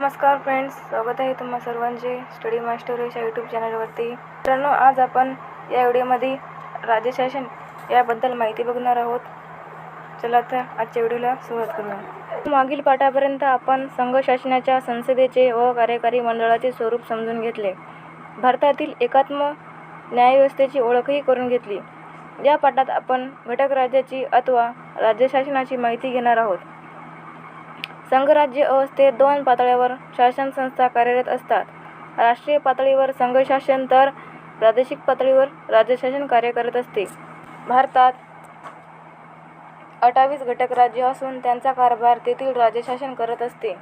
नमस्कार फ्रेंड्स स्वागत आहे तुम्हा सर्वांचे स्टडी मास्टर या यूट्यूब चॅनलवरती. मित्रांनो आज आपण या व्हिडिओमध्ये राज्यशासन याबद्दल माहिती बघणार आहोत. चला तर आजच्या व्हिडिओला सुरुवात करूया. मागील पाठापर्यंत आपण संघ शासनाच्या संसदेचे व कार्यकारी मंडळाचे स्वरूप समजून घेतले. भारतातील एकात्म न्यायव्यवस्थेची ओळखही करून घेतली. या पाठात आपण घटक राज्याची अथवा राज्यशासनाची माहिती घेणार आहोत. संघराज्य अवस्थेत दोन पातळ्यावर शासन संस्था कार्यरत असतात. राष्ट्रीय पातळीवर संघशासन तर प्रादेशिक पातळीवर राज्यशासन कार्य करत असते. भारतात अठ्ठावीस घटक राज्य असून त्यांचा कारभार तेथील राज्यशासन करत असते.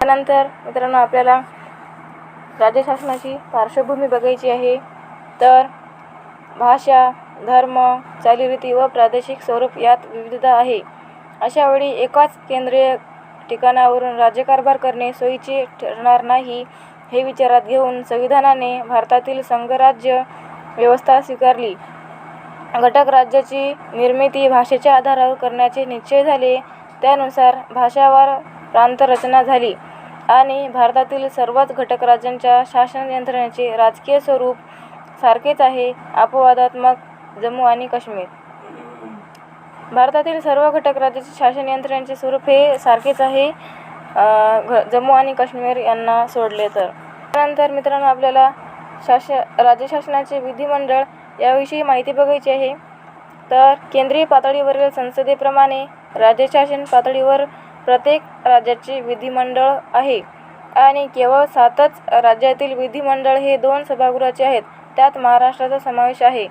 त्यानंतर मित्रांनो आपल्याला राज्यशासनाची पार्श्वभूमी बघायची आहे तर भाषा धर्म चालीरीती व प्रादेशिक स्वरूप यात विविधता आहे. अशावेळी एकाच केंद्रीय ठिकाणावरून राज्यकारभार करणे सोयीचे ठरणार नाही हे विचारात घेऊन संविधानाने भारतातील संघराज्य व्यवस्था स्वीकारली. घटक राज्याची निर्मिती भाषेच्या आधारावर करण्याचे निश्चय झाले त्यानुसार भाषावार प्रांतरचना झाली आणि भारतातील सर्वच घटक राज्यांच्या शासन यंत्रणेचे राजकीय स्वरूप सारखेच आहे अपवादात्मक जम्मू आणि काश्मीर. भारतातील सर्व घटक राज्याचे शासन यंत्रणेचे स्वरूप हे सारखेच आहे. घ जम्मू आणि काश्मीर यांना सोडले तर. त्यानंतर मित्रांनो आपल्याला शास राज्यशासनाचे विधिमंडळ याविषयी माहिती बघायची आहे. तर केंद्रीय पातळीवरील संसदेप्रमाणे राज्यशासन पातळीवर प्रत्येक राज्याचे विधिमंडळ आहे. आणि केवळ सातच राज्यातील विधिमंडळ हे दोन सभागृहाचे आहेत. त्यात महाराष्ट्राचा समावेश आहे.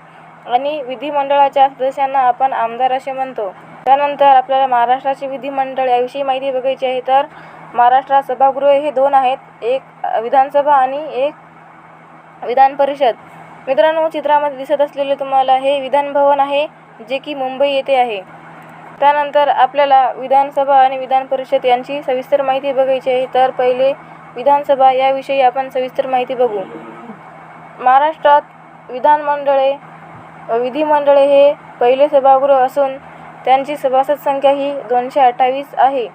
आणि विधिमंडळाच्या सदस्यांना आपण आमदार असे म्हणतो. त्यानंतर आपल्याला महाराष्ट्राचे विधिमंडळ याविषयी माहिती बघायची आहे तर महाराष्ट्रात सभागृह हे दोन आहेत. एक विधानसभा आणि एक विधान परिषद. मित्रांनो चित्रामध्ये दिसत असलेले तुम्हाला हे विधान भवन आहे जे की मुंबई येथे आहे. त्यानंतर आपल्याला विधानसभा आणि विधान परिषद यांची सविस्तर माहिती बघायची आहे. तर पहिले विधानसभा याविषयी आपण सविस्तर माहिती बघू. महाराष्ट्रात विधानमंडळे विधिमंडळ हे पहिले सभागृह असून त्यांची सभासद संख्या ही दोनशे अठ्ठावीस आहे.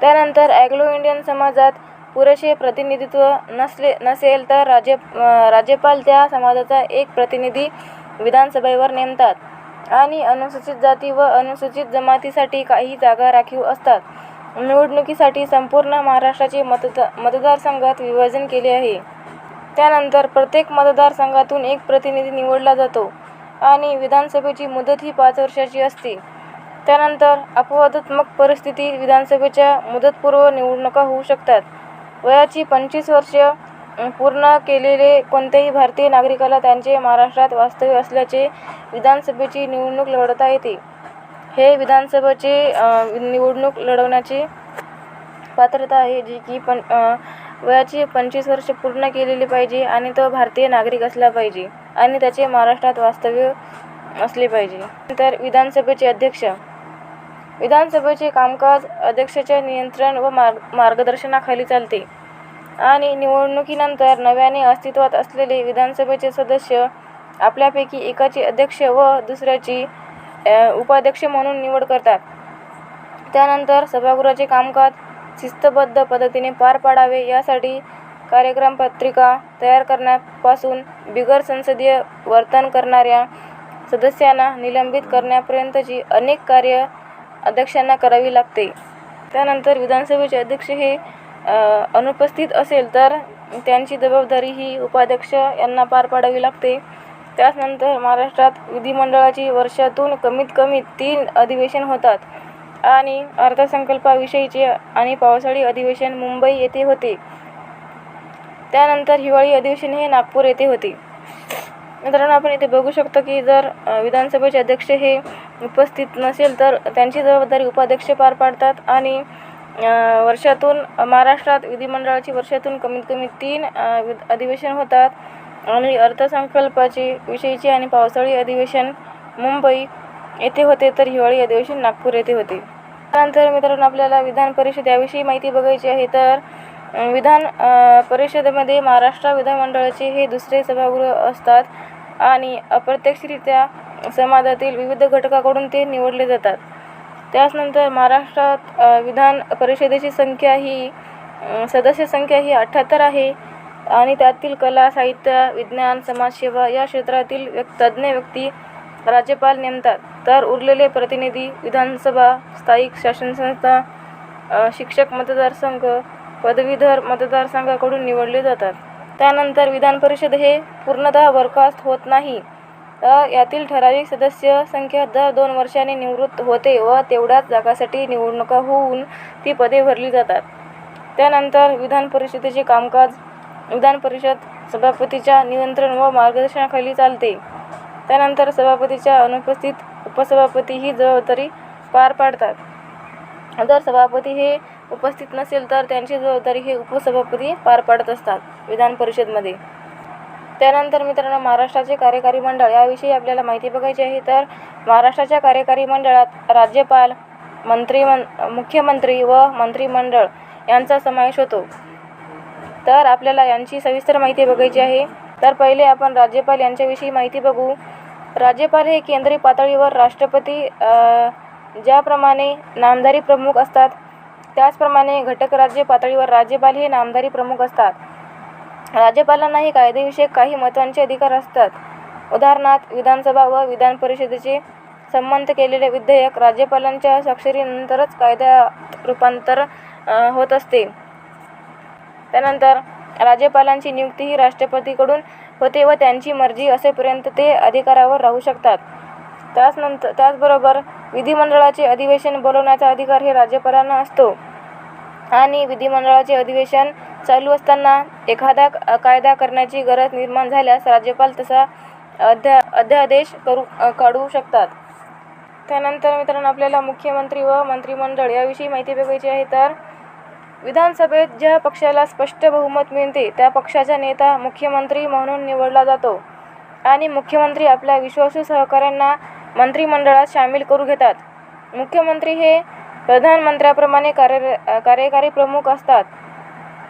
त्यानंतर ॲग्लो इंडियन समाजात पुरेसे प्रतिनिधित्व नसले नसेल तर राज्य राज्यपाल त्या समाजाचा एक प्रतिनिधी विधानसभेवर नेमतात आणि अनुसूचित जाती व अनुसूचित जमातीसाठी काही जागा राखीव असतात. निवडणुकीसाठी संपूर्ण महाराष्ट्राचे मतदा मतदारसंघात विभाजन केले आहे. त्यानंतर प्रत्येक मतदारसंघातून एक प्रतिनिधी निवडला जातो. आणि विधानसभेची मुदत ही पाच वर्षाची असते. त्यानंतर अपवादात्मक परिस्थितीत विधानसभेच्या मुदतपूर्व निवडणुका होऊ शकतात. वयाची पंचवीस वर्ष पूर्ण केलेले कोणत्याही भारतीय नागरिकाला त्यांचे महाराष्ट्रात वास्तव्य असल्याचे विधानसभेची निवडणूक लढवता येते. हे विधानसभेचे निवडणूक लढवण्याची पात्रता आहे जी की पण वयाची पंचवीस वर्ष पूर्ण केलेली पाहिजे आणि तो भारतीय नागरिक असला पाहिजे. आणि त्याचे महाराष्ट्रात वास्तव्य असले पाहिजे. नंतर विधानसभेचे अध्यक्ष. विधानसभेचे कामकाज अध्यक्षाच्या नियंत्रण व मार्ग मार्गदर्शनाखाली चालते. आणि निवडणुकीनंतर नव्याने अस्तित्वात असलेले विधानसभेचे सदस्य आपल्यापैकी एकाची अध्यक्ष व दुसऱ्याची उपाध्यक्ष म्हणून निवड करतात. त्यानंतर सभागृहाचे कामकाज शिस्तबद्ध पद्धतीने पार पाडावे यासाठी कार्यक्रम पत्रिका तयार करण्यापासून बिगर संसदीय वर्तन करणाऱ्या सदस्यांना निलंबित करण्यापर्यंतची अनेक कार्य अध्यक्षांना करावी लागते. त्यानंतर विधानसभेचे अध्यक्ष हे अनुपस्थित असेल तर त्यांची जबाबदारी ही उपाध्यक्ष यांना पार पाडावी लागते. त्याचनंतर महाराष्ट्रात विधिमंडळाची वर्षातून कमीत कमी तीन अधिवेशन होतात आणि अर्थसंकल्पाविषयीचे आणि पावसाळी अधिवेशन मुंबई येथे होते. त्यानंतर हिवाळी अधिवेशन हे नागपूर येथे होते. मित्रांनो आपण इथे बघू शकतो की जर विधानसभेचे अध्यक्ष हे उपस्थित नसेल तर त्यांची जबाबदारी उपाध्यक्ष पार पाडतात आणि वर्षातून महाराष्ट्रात विधिमंडळाची वर्षातून कमीत कमी तीन अधिवेशन होतात आणि अर्थसंकल्पाची विषयीचे आणि पावसाळी अधिवेशन मुंबई येथे होते तर हिवाळी अधिवेशन नागपूर येथे होते. त्यानंतर मित्रांनो आपल्याला विधान परिषद याविषयी माहिती बघायची आहे तर विधान परिषदेमध्ये महाराष्ट्र विधानमंडळाचे हे दुसरे सभागृह असतात आणि अप्रत्यक्षरित्या समाजातील विविध घटकाकडून ते निवडले जातात. त्याचनंतर महाराष्ट्रात विधान परिषदेची संख्या ही सदस्य संख्या ही अठ्ठ्याहत्तर आहे आणि त्यातील कला साहित्य विज्ञान समाजसेवा या क्षेत्रातील व्यक् तज्ज्ञ व्यक्ती राज्यपाल नेमतात. तर उरलेले प्रतिनिधी विधानसभा स्थायिक शासनसंस्था संस्था शिक्षक मतदारसंघ पदवीधर मतदारसंघाकडून निवडले जातात. त्यानंतर विधान परिषद हे पूर्णतः बरखास्त होत नाही. यातील ठराविक सदस्य संख्या दर दोन वर्षांनी निवृत्त होते व तेवढ्याच जागासाठी निवडणुका होऊन ती पदे भरली जातात. त्यानंतर विधान परिषदेचे कामकाज विधान परिषद सभापतीच्या नियंत्रण व मार्गदर्शनाखाली चालते. त्यानंतर सभापतीच्या अनुपस्थित उपसभापती ही जबाबदारी पार पाडतात. जर सभापती हे उपस्थित नसेल तर त्यांची जबाबदारी हे उपसभापती पार पाडत असतात विधान परिषदमध्ये. त्यानंतर मित्रांनो महाराष्ट्राचे कार्यकारी मंडळ याविषयी आपल्याला माहिती बघायची आहे तर महाराष्ट्राच्या कार्यकारी मंडळात राज्यपाल मंत्रिमं मुख्यमंत्री व मंत्रिमंडळ यांचा समावेश होतो. तर आपल्याला यांची सविस्तर माहिती बघायची आहे. तर पहिले आपण राज्यपाल यांच्याविषयी माहिती बघू. राज्यपाल हे केंद्रीय पातळीवर राष्ट्रपती ज्याप्रमाणे नामधारी प्रमुख असतात त्याचप्रमाणे घटक राज्य पातळीवर राज्यपाल हे नामधारी प्रमुख असतात. राज्यपालांनाही कायदेविषयक काही महत्त्वाचे अधिकार असतात. उदाहरणार्थ विधानसभा व विधान परिषदेचे संमत केलेले विधेयक राज्यपालांच्या स्वाक्षरीनंतरच कायद्यात रूपांतर होत असते. त्यानंतर राज्यपालांची नियुक्ती ही राष्ट्रपतीकडून होते व त्यांची मर्जी असेपर्यंत ते अधिकारावर राहू शकतात. त्याचनंतर त्याचबरोबर विधिमंडळाचे अधिवेशन बोलवण्याचा अधिकार हे राज्यपालांना असतो. आणि विधिमंडळाचे अधिवेशन चालू असताना एखादा कायदा करण्याची गरज निर्माण झाल्यास राज्यपाल तसा अध्या अध्यादेश करू काढू शकतात. त्यानंतर मित्रांनो आपल्याला मुख्यमंत्री व मंत्रिमंडळ याविषयी माहिती बघायची आहे तर विधानसभेत ज्या पक्षाला स्पष्ट बहुमत मिळते त्या पक्षाचा नेता मुख्यमंत्री म्हणून निवडला जातो. आणि मुख्यमंत्री आपल्या विश्वासू सहकाऱ्यांना मंत्रिमंडळात सामील करू घेतात. मुख्यमंत्री हे प्रधानमंत्र्याप्रमाणे कार्य कार्यकारी प्रमुख असतात.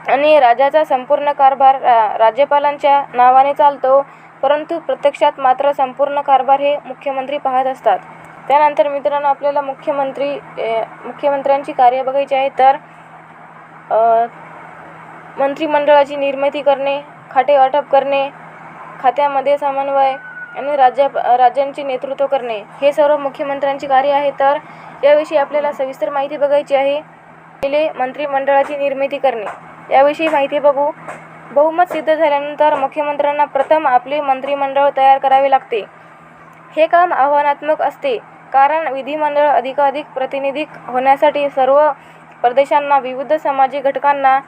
आणि राज्याचा संपूर्ण कारभार रा- राज्यपालांच्या नावाने चालतो परंतु प्रत्यक्षात मात्र संपूर्ण कारभार हे मुख्यमंत्री पाहत असतात. त्यानंतर मित्रांनो आपल्याला मुख्यमंत्री मुख्यमंत्र्यांची कार्य बघायची आहे तर मंत्रिमंडळाची निर्मिती करणे खाते वाटप करणे खात्यामध्ये समन्वय आणि राज्या राज्यांचे नेतृत्व करणे हे सर्व मुख्यमंत्र्यांचे कार्य आहे. तर याविषयी आपल्याला सविस्तर माहिती बघायची आहे. पहिले मंत्रिमंडळाची निर्मिती करणे. याविषयी माहिती बघू. बहुमत सिद्ध झाल्यानंतर मुख्यमंत्र्यांना प्रथम आपले मंत्रिमंडळ तयार करावे लागते. हे काम आव्हानात्मक असते कारण विधिमंडळ अधिकाधिक प्रतिनिधिक होण्यासाठी सर्व प्रदेशांना विविध सामाजिक घटकांना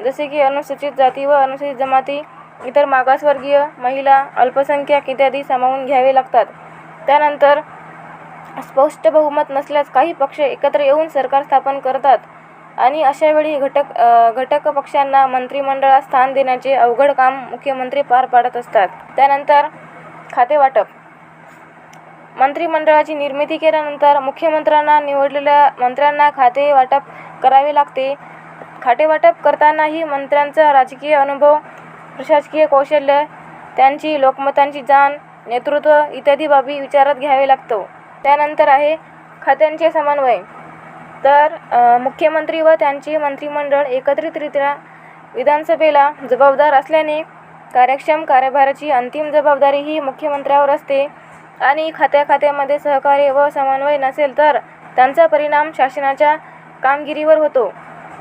जसे की अनुसूचित जाती व अनुसूचित जमाती इतर मागासवर्गीय महिला अल्पसंख्याक इत्यादी सामावून घ्यावे लागतात. त्यानंतर स्पष्ट बहुमत नसल्यास काही पक्ष एकत्र येऊन सरकार स्थापन करतात. आणि अशावेळी घटक घटक पक्षांना मंत्रिमंडळात स्थान देण्याचे अवघड काम मुख्यमंत्री पार पाडत असतात. त्यानंतर खातेवाटप मंत्रिमंडळाची निर्मिती केल्यानंतर मुख्यमंत्र्यांना निवडलेल्या मंत्र्यांना खाते वाटप करावे लागते. खाते वाटप करतानाही मंत्र्यांचा राजकीय अनुभव प्रशासकीय कौशल्य त्यांची लोकमतांची जाण नेतृत्व इत्यादी बाबी विचारात घ्यावे लागतो. त्यानंतर आहे खात्यांचे समन्वय. तर मुख्यमंत्री व त्यांचे मंत्रिमंडळ एकत्रितरित्या विधानसभेला जबाबदार असल्याने कार्यक्षम कार्यभाराची अंतिम जबाबदारी ही मुख्यमंत्र्यावर असते. आणि खात्या खात्यामध्ये सहकार्य व समन्वय नसेल तर त्यांचा परिणाम शासनाच्या कामगिरीवर होतो.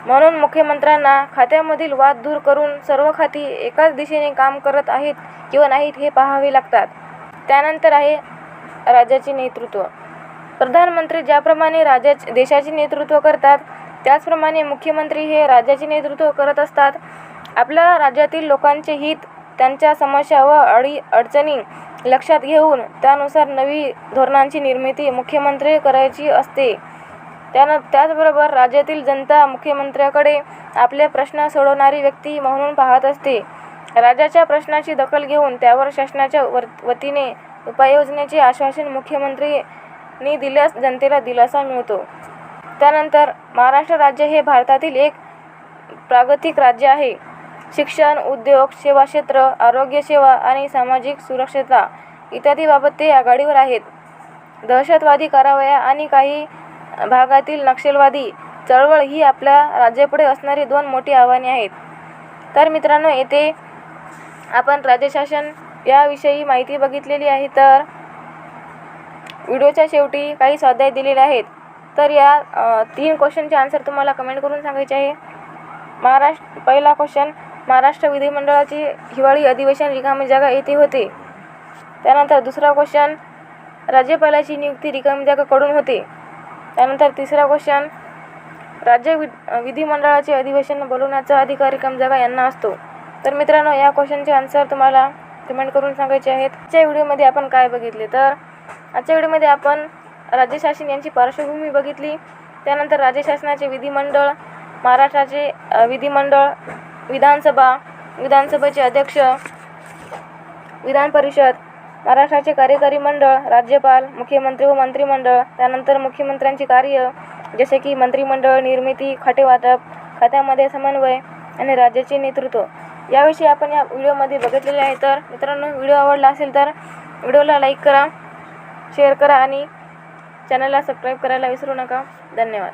म्हणून मुख्यमंत्र्यांना खात्यामधील वाद दूर करून सर्व खाती एकाच दिशेने काम करत आहेत किंवा नाहीत हे पाहावे लागतात. त्यानंतर आहे राज्याचे नेतृत्व. प्रधानमंत्री ज्याप्रमाणे राज्या देशाचे नेतृत्व करतात त्याचप्रमाणे मुख्यमंत्री हे राज्याचे नेतृत्व करत असतात. आपल्या राज्यातील लोकांचे हित त्यांच्या समस्या व अडी अडचणी लक्षात घेऊन त्यानुसार नवी धोरणांची निर्मिती मुख्यमंत्री करायची असते. त्यानं त्याचबरोबर राज्यातील जनता मुख्यमंत्र्याकडे आपले प्रश्न सोडवणारी व्यक्ती म्हणून पाहत असते. राज्याच्या प्रश्नाची दखल घेऊन त्यावर शासनाच्या वर वतीने उपाययोजनेचे आश्वासन मुख्यमंत्रीनी दिल्यास जनतेला दिलासा मिळतो. त्यानंतर महाराष्ट्र राज्य हे भारतातील एक प्रागतिक राज्य आहे. शिक्षण उद्योग सेवा क्षेत्र आरोग्यसेवा आणि सामाजिक सुरक्षता इत्यादी बाबत ते आघाडीवर आहेत. दहशतवादी कारवाया आणि काही भागातील नक्षलवादी चळवळ ही आपल्या राज्यापुढे असणारी दोन मोठी आव्हाने आहेत. तर मित्रांनो येथे आपण राज्यशासन याविषयी माहिती बघितलेली आहे. तर व्हिडिओच्या शेवटी काही स्वाध्याय दिलेले आहेत. तर या तीन क्वेश्चनचे आन्सर तुम्हाला कमेंट करून सांगायचे आहे. महाराष्ट्र पहिला क्वेश्चन महाराष्ट्र विधिमंडळाची हिवाळी अधिवेशन रिकामी जागा येथे होते. त्यानंतर दुसरा क्वेश्चन राज्यपालाची नियुक्ती रिकामी जागाकडून होते. त्यानंतर तिसरा क्वेश्चन राज्य वि विधिमंडळाचे अधिवेशन बोलवण्याचा अधिकार रिकामी यांना असतो. तर मित्रांनो या क्वेश्चनचे आन्सर तुम्हाला कमेंट करून सांगायचे आहेत. आजच्या व्हिडिओमध्ये आपण काय बघितले? तर आजच्या व्हिडिओमध्ये आपण राज्य शासन यांची पार्श्वभूमी बघितली. त्यानंतर राज्य शासनाचे विधिमंडळ महाराष्ट्राचे विधिमंडळ विधानसभा विधानसभेचे अध्यक्ष विधान परिषद महाराष्ट्राचे कार्यकारी मंडळ राज्यपाल मुख्यमंत्री व मंत्रिमंडळ त्यानंतर मुख्यमंत्र्यांची कार्य जसे की मंत्रिमंडळ निर्मिती खातेवाटप खात्यामध्ये समन्वय आणि राज्याचे नेतृत्व. याविषयी आपण या व्हिडिओमध्ये बघितलेले आहे. तर मित्रांनो व्हिडिओ आवडला असेल तर व्हिडिओला लाईक करा शेअर करा आणि चॅनलला सबस्क्राईब करायला विसरू नका. धन्यवाद.